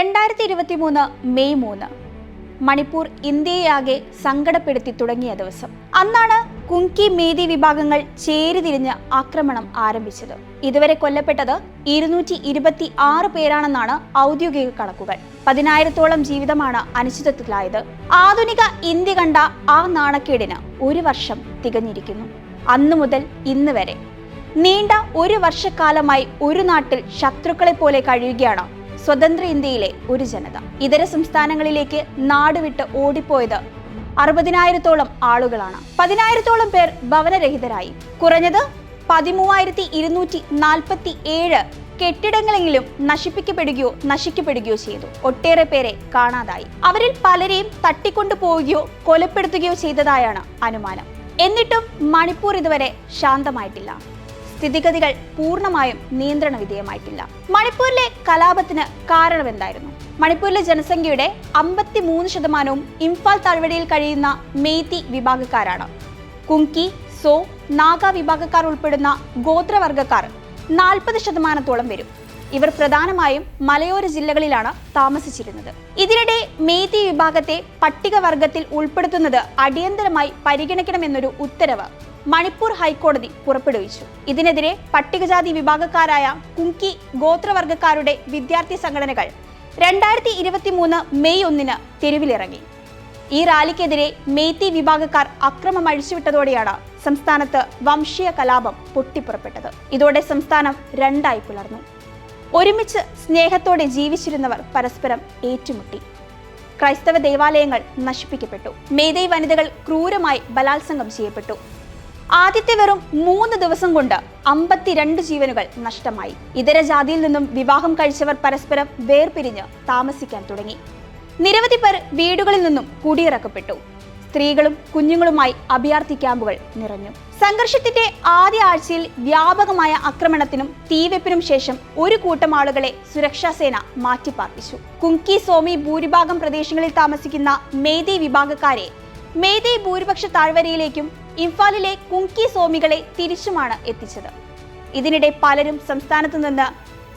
രണ്ടായിരത്തി ഇരുപത്തി മൂന്ന് മെയ് മൂന്ന്. മണിപ്പൂർ ഇന്ത്യയാകെ സങ്കടപ്പെടുത്തി തുടങ്ങിയ ദിവസം. അന്നാണ് കുങ്കി മേദി വിഭാഗങ്ങൾ ചേരിതിരിഞ്ഞ് ആക്രമണം ആരംഭിച്ചത്. ഇതുവരെ കൊല്ലപ്പെട്ടത് ഇരുന്നൂറ്റി ഇരുപത്തി ആറ് പേരാണെന്നാണ് ഔദ്യോഗിക കണക്കുകൾ. പതിനായിരത്തോളം ജീവിതമാണ് അനിശ്ചിതത്വത്തിലായത്. ആധുനിക ഇന്ത്യ കണ്ട ആ നാണക്കേടിന് ഒരു വർഷം തികഞ്ഞിരിക്കുന്നു. അന്നു മുതൽ ഇന്ന് വരെ. നീണ്ട ഒരു വർഷക്കാലമായി ഒരു നാട്ടിൽ ശത്രുക്കളെ പോലെ കഴിയുകയാണ് സ്വതന്ത്ര ഇന്ത്യയിലെ ഒരു ജനത. ഇതര സംസ്ഥാനങ്ങളിലേക്ക് നാടുവിട്ട് ഓടിപ്പോയത് അറുപതിനായിരത്തോളം ആളുകളാണ്. പതിനായിരത്തോളം പേർ ഭവനരഹിതരായി. കുറഞ്ഞത് പതിമൂവായിരത്തി ഇരുന്നൂറ്റി നാൽപ്പത്തി ഏഴ് കെട്ടിടങ്ങളെങ്കിലും നശിപ്പിക്കപ്പെടുകയോ നശിക്കപ്പെടുകയോ ചെയ്തു. ഒട്ടേറെ പേരെ കാണാതായി. അവരിൽ പലരെയും തട്ടിക്കൊണ്ടു പോവുകയോ കൊലപ്പെടുത്തുകയോ ചെയ്തതായാണ് അനുമാനം. എന്നിട്ടും മണിപ്പൂർ ഇതുവരെ ശാന്തമായിട്ടില്ല. സ്ഥിതിഗതികൾ പൂർണമായും നിയന്ത്രണ വിധേയമായിട്ടില്ല. മണിപ്പൂരിലെ കലാപത്തിന് കാരണം എന്തായിരുന്നു മണിപ്പൂരിലെ ജനസംഖ്യയുടെ അമ്പത്തി മൂന്ന് ശതമാനവും ഇംഫാൽ താഴ്വരയിൽ കഴിയുന്ന മെയ്തി വിഭാഗക്കാരാണ്. കുങ്കി സോ നാഗ വിഭാഗക്കാർ ഉൾപ്പെടുന്ന ഗോത്രവർഗക്കാർ നാൽപ്പത് ശതമാനത്തോളം വരും. ഇവർ പ്രധാനമായും മലയോര ജില്ലകളിലാണ് താമസിച്ചിരുന്നത്. ഇതിനിടെ മേതി വിഭാഗത്തെ പട്ടികവർഗത്തിൽ ഉൾപ്പെടുത്തുന്നത് അടിയന്തരമായി പരിഗണിക്കണമെന്നൊരു ഉത്തരവ് മണിപ്പൂർ ഹൈക്കോടതി പുറപ്പെടുവിച്ചു. ഇതിനെതിരെ പട്ടികജാതി വിഭാഗക്കാരായ കുങ്കി ഗോത്രവർഗക്കാരുടെ വിദ്യാർത്ഥി സംഘടനകൾ രണ്ടായിരത്തി ഇരുപത്തി മൂന്ന് മെയ് ഒന്നിന് തെരുവിലിറങ്ങി. ഈ റാലിക്കെതിരെ മേത്തി വിഭാഗക്കാർ അക്രമം അഴിച്ചുവിട്ടതോടെയാണ് സംസ്ഥാനത്ത് വംശീയ കലാപം പൊട്ടിപ്പുറപ്പെട്ടത്. ഇതോടെ സംസ്ഥാനം രണ്ടായി പുലർന്നു. ഒരുമിച്ച് സ്നേഹത്തോടെ ജീവിച്ചിരുന്നവർ പരസ്പരം ഏറ്റുമുട്ടി. ക്രൈസ്തവ ദേവാലയങ്ങൾ നശിപ്പിക്കപ്പെട്ടു. മേതൈ വനിതകൾ ക്രൂരമായി ബലാത്സംഗം ചെയ്യപ്പെട്ടു. ആദ്യത്തെ വെറും മൂന്ന് ദിവസം കൊണ്ട് അമ്പത്തിരണ്ട് ജീവനുകൾ നഷ്ടമായി. ഇതര ജാതിയിൽ നിന്നും വിവാഹം കഴിച്ചവർ പരസ്പരം വേർപിരിഞ്ഞ് താമസിക്കാൻ തുടങ്ങി. നിരവധി പേർ വീടുകളിൽ നിന്നും കുടിയിറക്കപ്പെട്ടു. സ്ത്രീകളും കുഞ്ഞുങ്ങളുമായി അഭയാർത്ഥി ക്യാമ്പുകൾ നിറഞ്ഞു. സംഘർഷത്തിന്റെ ആദ്യ ആഴ്ചയിൽ വ്യാപകമായ ആക്രമണത്തിനും തീവെപ്പിനും ശേഷം ഒരു കൂട്ടം ആളുകളെ സുരക്ഷാ സേന മാറ്റിപ്പാർപ്പിച്ചു. കുങ്കി സോമി ഭൂരിഭാഗം പ്രദേശങ്ങളിൽ താമസിക്കുന്ന മേദി വിഭാഗക്കാരെ മേദി ഭൂരിപക്ഷ താഴ്വരയിലേക്കും ഇംഫാലിലെ കുങ്കി സോമികളെ തിരിച്ചുമാണ് എത്തിച്ചത്. ഇതിനിടെ പലരും സംസ്ഥാനത്തു നിന്ന്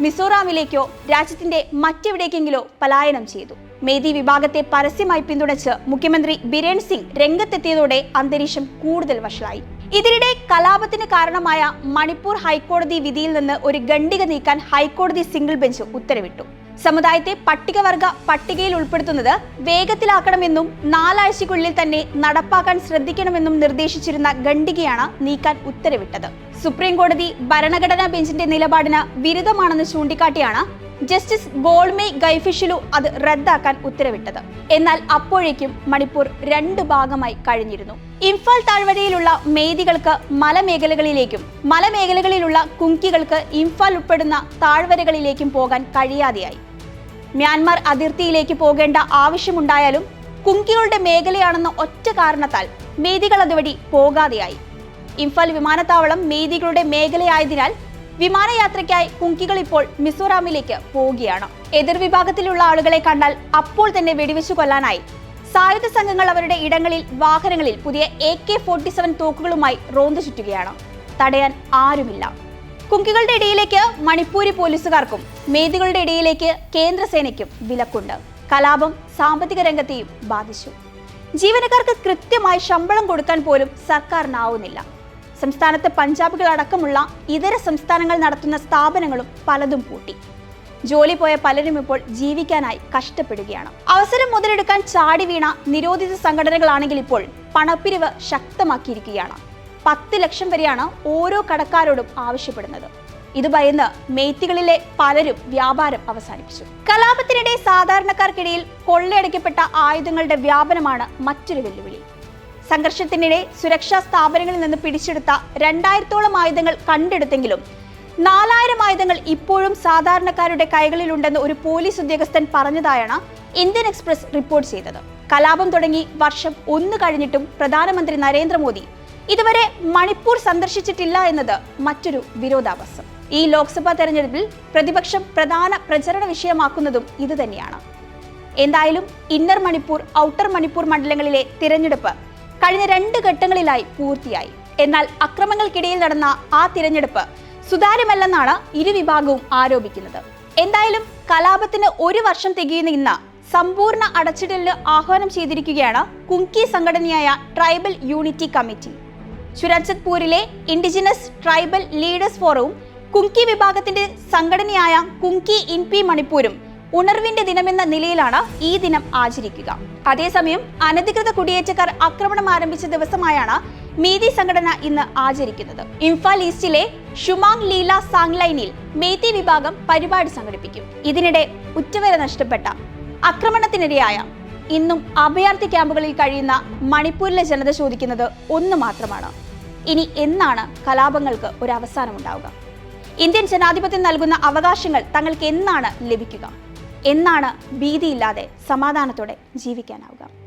മിസോറാമിലേക്കോ രാജ്യത്തിന്റെ മറ്റെവിടേക്കെങ്കിലോ പലായനം ചെയ്തു. മേദി വിഭാഗത്തെ പരസ്യമായി പിന്തുണച്ച് മുഖ്യമന്ത്രി ബിരേൻ സിംഗ് രംഗത്തെത്തിയതോടെ അന്തരീക്ഷം കൂടുതൽ വഷളായി. ഇതിനിടെ കലാപത്തിന് കാരണമായ മണിപ്പൂർ ഹൈക്കോടതി വിധിയിൽ നിന്ന് ഒരു ഖണ്ഡിക നീക്കാൻ ഹൈക്കോടതി സിംഗിൾ ബെഞ്ച് ഉത്തരവിട്ടു. സമുദായത്തെ പട്ടികവർഗ പട്ടികയിൽ ഉൾപ്പെടുത്തുന്നത് വേഗത്തിലാക്കണമെന്നും നാലാഴ്ചയ്ക്കുള്ളിൽ തന്നെ നടപ്പാക്കാൻ ശ്രദ്ധിക്കണമെന്നും നിർദ്ദേശിച്ചിരുന്ന ഖണ്ഡികയാണ് നീക്കാൻ ഉത്തരവിട്ടത്. സുപ്രീം കോടതി ഭരണഘടനാ ബെഞ്ചിന്റെ നിലപാടിന് വിരുദ്ധമാണെന്ന് ചൂണ്ടിക്കാട്ടിയാണ് ജസ്റ്റിസ് ഗോൾമേ ഗൈഫിഷിലു അത് റദ്ദാക്കാൻ ഉത്തരവിട്ടത്. എന്നാൽ അപ്പോഴേക്കും മണിപ്പൂർ രണ്ട് ഭാഗമായി കഴിഞ്ഞിരുന്നു. ഇംഫാൽ താഴ്വരയിലുള്ള മേദികൾക്ക് മലമേഖലകളിലേക്കും മലമേഖലകളിലുള്ള കുങ്കികൾക്ക് ഇംഫാൽ ഉൾപ്പെടുന്ന താഴ്വരകളിലേക്കും പോകാൻ കഴിയാതെയായി. മ്യാൻമാർ അതിർത്തിയിലേക്ക് പോകേണ്ട ആവശ്യമുണ്ടായാലും കുങ്കികളുടെ മേഖലയാണെന്ന ഒറ്റ കാരണത്താൽ മേദികൾ അതുവഴി പോകാതെയായി. ഇംഫാൽ വിമാനത്താവളം മേദികളുടെ മേഖലയായതിനാൽ വിമാനയാത്രയ്ക്കായി കുങ്കികൾ ഇപ്പോൾ മിസോറാമിലേക്ക് പോവുകയാണ്. എതിർ വിഭാഗത്തിലുള്ള ആളുകളെ കണ്ടാൽ അപ്പോൾ തന്നെ വെടിവെച്ചു കൊല്ലാനായി. സായുധ സംഘങ്ങൾ അവരുടെ ഇടങ്ങളിൽ വാഹനങ്ങളിൽ പുതിയ എ കെ ഫോർട്ടി സെവൻ തോക്കുകളുമായി റോന്തു ചുറ്റുകയാണ്. തടയാൻ ആരുമില്ല. കുങ്കികളുടെ ഇടയിലേക്ക് മണിപ്പൂരി പോലീസുകാർക്കും മേദികളുടെ ഇടയിലേക്ക് കേന്ദ്രസേനയ്ക്കും വിലക്കുണ്ട്. കലാപം സാമ്പത്തിക രംഗത്തെയും ബാധിച്ചു. ജീവനക്കാർക്ക് കൃത്യമായി ശമ്പളം കൊടുക്കാൻ പോലും സർക്കാരിനാവുന്നില്ല. സംസ്ഥാനത്ത് പഞ്ചാബികൾ അടക്കമുള്ള ഇതര സംസ്ഥാനങ്ങൾ നടത്തുന്ന സ്ഥാപനങ്ങളും പലതും പൂട്ടി. ജോലി പോയ പലരും ഇപ്പോൾ ജീവിക്കാനായി കഷ്ടപ്പെടുകയാണ്. അവസരം മുതലെടുക്കാൻ ചാടി വീണ നിരോധിത സംഘടനകളാണെങ്കിൽ ഇപ്പോൾ പണപ്പിരിവ് ശക്തമാക്കിയിരിക്കുകയാണ്. പത്ത് ലക്ഷം വരെയാണ് ഓരോ കടക്കാരോടും ആവശ്യപ്പെടുന്നത്. ഇത് ഭയന്ന് മേത്തികളിലെ പലരും വ്യാപാരം അവസാനിപ്പിച്ചു. കലാപത്തിനിടെ സാധാരണക്കാർക്കിടയിൽ കൊള്ളയടിക്കപ്പെട്ട ആയുധങ്ങളുടെ വ്യാപനമാണ് മറ്റൊരു വെല്ലുവിളി. സംഘർഷത്തിനിടെ സുരക്ഷാ സ്ഥാപനങ്ങളിൽ നിന്ന് പിടിച്ചെടുത്ത രണ്ടായിരത്തോളം ആയുധങ്ങൾ കണ്ടെടുത്തെങ്കിലും നാലായിരം ആയുധങ്ങൾ ഇപ്പോഴും സാധാരണക്കാരുടെ കൈകളിലുണ്ടെന്ന് ഒരു പോലീസ് ഉദ്യോഗസ്ഥൻ പറഞ്ഞതായാണ് ഇന്ത്യൻ എക്സ്പ്രസ് റിപ്പോർട്ട് ചെയ്തത്. കലാപം തുടങ്ങി വർഷം ഒന്ന് കഴിഞ്ഞിട്ടും പ്രധാനമന്ത്രി നരേന്ദ്രമോദി ഇതുവരെ മണിപ്പൂർ സന്ദർശിച്ചിട്ടില്ല എന്നത് മറ്റൊരു വിരോധാഭാസം. ഈ ലോക്സഭാ തെരഞ്ഞെടുപ്പിൽ പ്രതിപക്ഷം പ്രധാന പ്രചരണ വിഷയമാക്കുന്നതും ഇതുതന്നെയാണ്. എന്തായാലും ഇന്നർ മണിപ്പൂർ ഔട്ടർ മണിപ്പൂർ മണ്ഡലങ്ങളിലെ തിരഞ്ഞെടുപ്പ് കഴിഞ്ഞ രണ്ട് ഘട്ടങ്ങളിലായി പൂർത്തിയായി. എന്നാൽ അക്രമങ്ങൾക്കിടയിൽ നടന്ന ആ തിരഞ്ഞെടുപ്പ് സുതാര്യമല്ലെന്നാണ് ഇരുവിഭാഗവും ആരോപിക്കുന്നത്. എന്തായാലും കലാപത്തിന് ഒരു വർഷം തികയുന്ന ഇന്ന് സമ്പൂർണ അടച്ചിടലിന് ആഹ്വാനം ചെയ്തിരിക്കുകയാണ് കുങ്കി സംഘടനയായ ട്രൈബൽ യൂണിറ്റി കമ്മിറ്റി. ചുരച്ചത്പൂരിലെ ഇൻഡിജിനസ് ട്രൈബൽ ലീഡേഴ്സ് ഫോറവും കുങ്കി വിഭാഗത്തിന്റെ സംഘടനയായ കുങ്കി ഇൻപി മണിപ്പൂരും ഉണർവിന്റെ ദിനമെന്ന നിലയിലാണ് ഈ ദിനം ആചരിക്കുക. അതേസമയം അനധികൃത കുടിയേറ്റക്കാർ ആക്രമണം ആരംഭിച്ച ദിവസമായാണ് മേതി സംഘടന ഇന്ന് ആചരിക്കുന്നത്. ഇംഫാൽ ഈസ്റ്റിലെ ഷുമാങ് ലീല സാങ്ലൈനിൽ മേത്തി വിഭാഗം പരിപാടി സംഘടിപ്പിക്കും. ഇതിനിടെ ഉറ്റവരെ നഷ്ടപ്പെട്ട ആക്രമണത്തിനിരയായ ഇന്നും അഭയാർത്ഥി ക്യാമ്പുകളിൽ കഴിയുന്ന മണിപ്പൂരിലെ ജനത ചോദിക്കുന്നത് ഒന്ന് മാത്രമാണ്. ഇനി എന്നാണ് കലാപങ്ങൾക്ക് ഒരു അവസാനമുണ്ടാവുക? ഇന്ത്യൻ ജനാധിപത്യം നൽകുന്ന അവകാശങ്ങൾ തങ്ങൾക്ക് എന്നാണ് ലഭിക്കുക? എന്നാണ് ഭീതിയില്ലാതെ സമാധാനത്തോടെ ജീവിക്കാനാവുക.